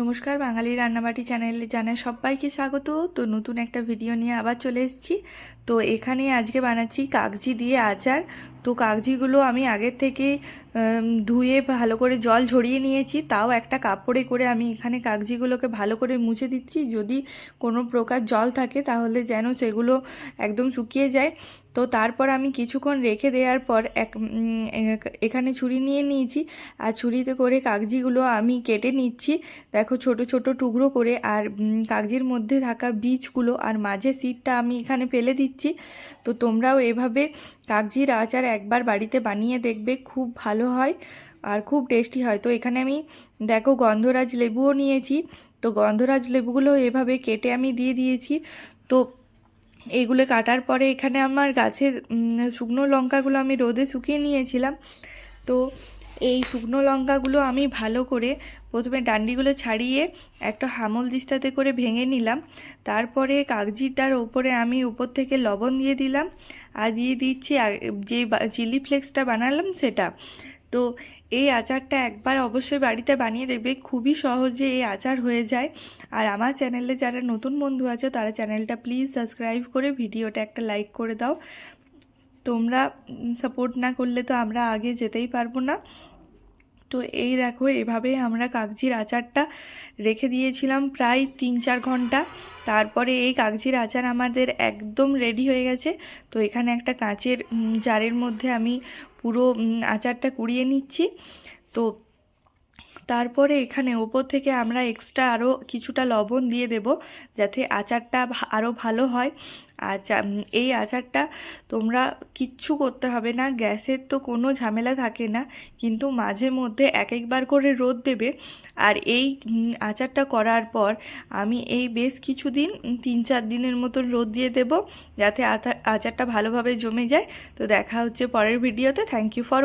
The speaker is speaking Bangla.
নমস্কার, বাঙালি রান্নাবাটি চ্যানেলে জানাই সবাইকে স্বাগত। তো নতুন একটা ভিডিও নিয়ে আবার চলে এসেছি। তো এখানে আজকে বানাচ্ছি কাগজি দিয়ে আচার। তো কাগজিগুলো আমি আগের থেকে ধুয়ে ভালো করে জল ঝরিয়ে নিয়েছি। তাও একটা কাপড়ে করে আমি এখানে কাগজিগুলোকে ভালো করে মুছে দিচ্ছি। যদি কোনো প্রকার জল থাকে তাহলে যেন সেগুলো একদম শুকিয়ে যায়। তো তারপর আমি কিছুক্ষণ রেখে দেওয়ার পর এক এখানে ছুরি নিয়ে নিয়েছি। আর ছুরিতে করে কাগজিগুলো আমি কেটে নিচ্ছি। দেখো ছোট ছোট টুকরো করে আর কাগজির মধ্যে থাকা বীজগুলো আর মাঝে সিটটা আমি এখানে ফেলে দিচ্ছি। তো তোমরাও এভাবে কাগজির আচার একবার বাড়িতে বানিয়ে দেখবে, খুব ভালো হয় আর খুব টেস্টি হয়। তো এখানে আমি দেখো গন্ধরাজ লেবুও নিয়েছি। তো গন্ধরাজ লেবুগুলো এভাবে কেটে আমি দিয়ে দিয়েছি। তো এইগুলো কাটার পরে এখানে আমার গাছের শুকনো লঙ্কাগুলো আমি রোদে শুকিয়ে নিয়েছিলাম। তো এই শুকনো লঙ্কাগুলো আমি ভালো করে প্রথমে ডান্ডিগুলো ছাড়িয়ে একটা হামল দিস্তাতে করে ভেঙে নিলাম। তারপরে কাগজিটার ওপরে আমি উপর থেকে লবণ দিয়ে দিলাম। আর দিয়ে দিচ্ছি যে চিলি ফ্লেক্সটা বানালাম সেটা। তো এই আচারটা একবার অবশ্যই বাড়িতে বানিয়ে দেখবে, খুবই সহজে এই আচার হয়ে যায়। আর আমার চ্যানেলে যারা নতুন বন্ধু আছো, তারা চ্যানেলটা প্লিজ সাবস্ক্রাইব করে ভিডিওটা একটা লাইক করে দাও। তোমরা সাপোর্ট না করলে তো আমরা আগে যেতেই পারব না। তো এই দেখো, এভাবে আমরা কাগজির আচারটা রেখে দিয়েছিলাম প্রায় তিন চার ঘণ্টা। তারপরে এই কাগজির আচার আমাদের একদম রেডি হয়ে গেছে। তো এখানে একটা কাঁচের জারের মধ্যে আমি পুরো আচারটা কুড়িয়ে নিচ্ছি। তো তারপরে এখানে ওপর থেকে আমরা এক্সট্রা আরও কিছুটা লবণ দিয়ে দেব, যাতে আচারটা আরও ভালো হয়। আর এই আচারটা তোমরা কিচ্ছু করতে হবে না, গ্যাসের তো কোনো ঝামেলা থাকে না, কিন্তু মাঝে মধ্যে এক একবার করে রোদ দেবে। আর এই আচারটা করার পর আমি এই বেশ কিছুদিন তিন চার দিনের মতন রোদ দিয়ে দেব, যাতে আচার- আচারটা ভালোভাবে জমে যায়। তো দেখা হচ্ছে পরের ভিডিওতে থ্যাংক ইউ ফর